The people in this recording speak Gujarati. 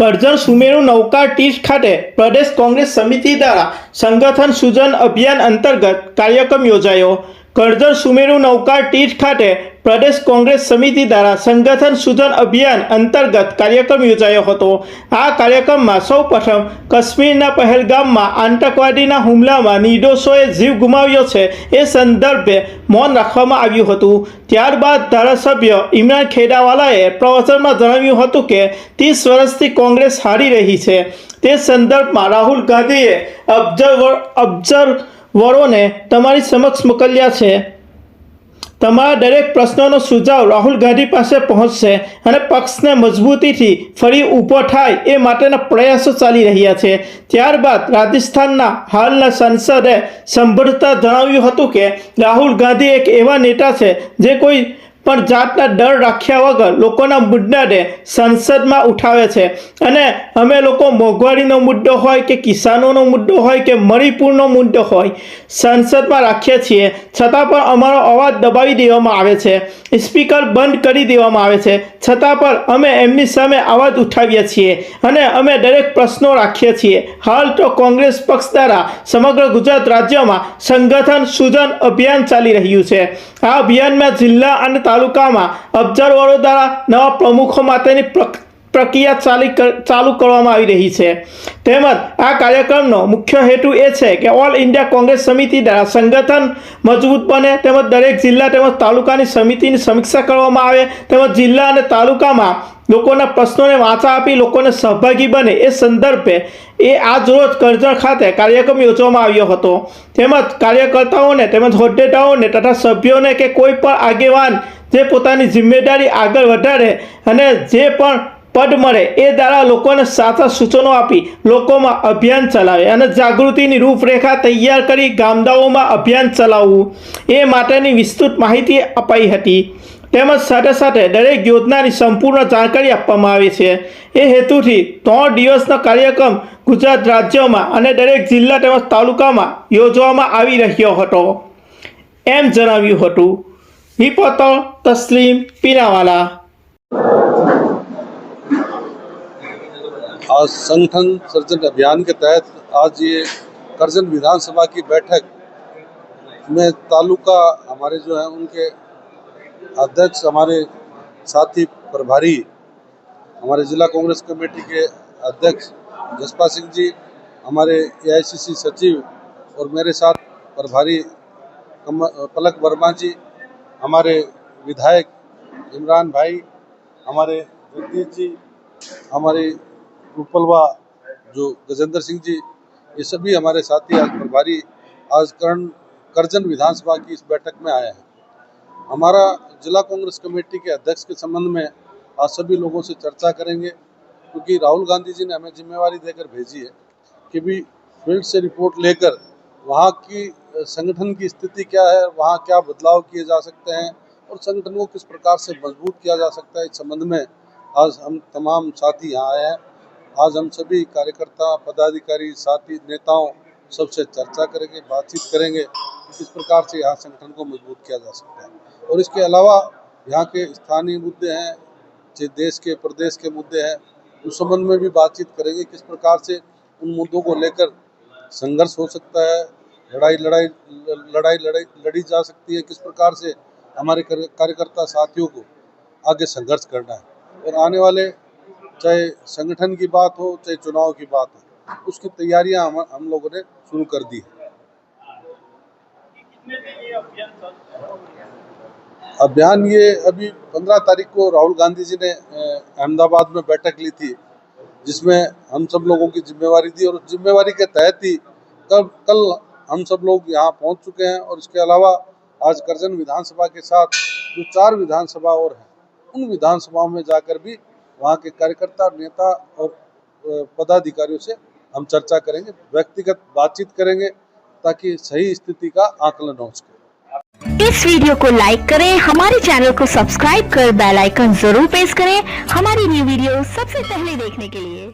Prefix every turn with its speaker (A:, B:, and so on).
A: કરજણ સુમેરુ નૌકા ટીસ ખાતે પ્રદેશ કોંગ્રેસ સમિતિ દ્વારા સંગઠન સૂજન અભિયાન અંતર્ગત કાર્યક્રમ યોજાયો. કરજણ સુમેરુ નૌકા ટીસ ખાતે પ્રદેશ કોંગ્રેસ સમિતિ દ્વારા સંગઠન સુધન અભિયાન અંતર્ગત કાર્યક્રમ યોજાયો હતો. આ કાર્યક્રમમાં સૌ પ્રથમ કાશ્મીરના પહેલગામમાં આતંકવાદીના હુમલામાં નિર્દોષોએ જીવ ગુમાવ્યો છે એ સંદર્ભે મૌન રાખવામાં આવ્યું હતું. ત્યારબાદ ધારાસભ્ય ઇમરાન ખેડાવાલાએ પ્રવચનમાં જણાવ્યું હતું કે ત્રીસ વર્ષથી કોંગ્રેસ હારી રહી છે. તે સંદર્ભમાં રાહુલ ગાંધીએ અબ્ઝર્વ, અબ્ઝર્વરોને તમારી સમક્ષ મોકલ્યા છે. તમારા દરેક પ્રશ્નોનો સુઝાવ રાહુલ ગાંધી પાસે પહોંચશે અને પક્ષને મજબૂતીથી ફરી ઊભો થાય એ માટેના પ્રયાસો ચાલી રહ્યા છે. ત્યારબાદ રાજસ્થાનના હાલના સાંસદે સંભળતા જણાવ્યું હતું કે રાહુલ ગાંધી એક એવા નેતા છે જે કોઈ પણ જાતના ડર રાખ્યા વગર લોકોના મુદ્દાને સંસદમાં ઉઠાવે છે. અને અમે લોકો મોંઘવારીનો મુદ્દો હોય કે કિસાનોનો મુદ્દો હોય કે મણિપુરનો મુદ્દો હોય, સંસદમાં રાખીએ છીએ. છતાં પણ અમારો અવાજ દબાવી દેવામાં આવે છે. સ્પીકર બંધ કરી દેવામાં આવે છે. છતાં પણ અમે એમની સામે અવાજ ઉઠાવીએ છીએ અને અમે દરેક પ્રશ્નો રાખીએ છીએ. હાલ તો કોંગ્રેસ પક્ષ દ્વારા સમગ્ર ગુજરાત રાજ્યમાં સંગઠન સૂજન અભિયાન ચાલી રહ્યું છે. આ અભિયાનમાં જિલ્લા અને તાલુકામાં અબજરવાળો દ્વારા નવા પ્રમુખો માટેની પ્રક પ્રક્રિયા ચાલી ચાલુ કરવામાં આવી રહી છે. તેમજ આ કાર્યક્રમનો મુખ્ય હેતુ એ છે કે ઓલ ઇન્ડિયા કોંગ્રેસ સમિતિ દ્વારા સંગઠન મજબૂત બને, તેમજ દરેક જિલ્લા તેમજ તાલુકાની સમિતિની સમીક્ષા કરવામાં આવે, તેમજ જિલ્લા અને તાલુકામાં લોકોના પ્રશ્નોને વાંચા આપી લોકોને સહભાગી બને એ સંદર્ભે એ આજ રોજ કરજણ ખાતે કાર્યક્રમ યોજવામાં આવ્યો હતો. તેમજ કાર્યકર્તાઓને તેમજ હોદ્દેદારોને તથા સભ્યોને કે કોઈ પણ આગેવાન જે પોતાની જિમ્મેદારી આગળ વધારે અને જે પણ પદ મળે એ દ્વારા લોકોને સાચા સૂચનો આપી લોકોમાં અભિયાન ચલાવે અને જાગૃતિની રૂપરેખા તૈયાર કરી ગામડાઓમાં અભિયાન ચલાવવું. એ માટેની વિસ્તૃત માહિતી અપાઈ હતી. તેમજ સાથે સાથે દરેક યોજનાની સંપૂર્ણ જાણકારી આપવામાં આવે છે. એ હેતુથી ત્રણ દિવસનો કાર્યક્રમ ગુજરાત રાજ્યમાં અને દરેક જિલ્લા તેમજ તાલુકામાં યોજવામાં આવી રહ્યો હતો. એમ જણાવ્યું હતું. રિપોર્ટર તસ્લીમ પીનાવાલા.
B: आज संगठन सर्जन अभियान के तहत आज ये करजन विधानसभा की बैठक में तालुका हमारे जो हैं, उनके अध्यक्ष, हमारे साथी प्रभारी, हमारे जिला कांग्रेस कमेटी के अध्यक्ष जसपा सिंह जी, हमारे एआईसीसी सचिव और मेरे साथ प्रभारी पलक वर्मा जी, हमारे विधायक इमरान भाई, हमारे जगदीश जी, हमारे रूपलवा, जो गजेंद्र सिंह जी, ये सभी हमारे साथी आज प्रभारी, आज कर्ण, करजन विधानसभा की इस बैठक में आए हैं। हमारा जिला कांग्रेस कमेटी के अध्यक्ष के संबंध में आज सभी लोगों से चर्चा करेंगे, क्योंकि राहुल गांधी जी ने हमें जिम्मेवारी देकर भेजी है कि भी फ़ील्ड से रिपोर्ट लेकर वहाँ की संगठन की स्थिति क्या है, वहाँ क्या बदलाव किए जा सकते हैं और संगठन को किस प्रकार से मज़बूत किया जा सकता है, इस संबंध में आज हम तमाम साथी यहाँ आए हैं। आज हम सभी कार्यकर्ता, पदाधिकारी, साथी, नेताओं सबसे चर्चा करेंगे, बातचीत करेंगे कि किस प्रकार से यहाँ संगठन को मज़बूत किया जा सकता है। और इसके अलावा यहाँ के स्थानीय मुद्दे हैं, जो देश के, प्रदेश के मुद्दे हैं, उस संबंध में भी बातचीत करेंगे किस प्रकार से उन मुद्दों को लेकर संघर्ष हो सकता है, लड़ाई लड़ाई लड़ाई लड़ाई, लड़ी जा सकती है, किस प्रकार से हमारे कार्यकर्ता साथियों को आगे संघर्ष करना है। और आने वाले चाहे संगठन की बात हो चाहे चुनाव की बात हो उसकी तैयारियाँ हम हम लोगों ने शुरू कर दी है। अभियान ये अभी पंद्रह तारीख को राहुल गांधी जी ने अहमदाबाद में बैठक ली थी जिसमें हम सब लोगों की जिम्मेवारी थी और उस जिम्मेवारी के तहत ही कल कल हम सब लोग यहाँ पहुँच चुके हैं और इसके अलावा आज करजन विधानसभा के साथ जो चार विधानसभा और हैं उन विधानसभाओं में जाकर भी वहाँ के कार्यकर्ता, नेता और पदाधिकारियों से हम चर्चा करेंगे, व्यक्तिगत बातचीत करेंगे ताकि सही स्थिति का आकलन हो सके।
C: इस वीडियो को लाइक करें, हमारे चैनल को सब्सक्राइब कर बेल आइकन ज़रूर प्रेस करें। हमारी न्यू वीडियो सबसे पहले देखने के लिए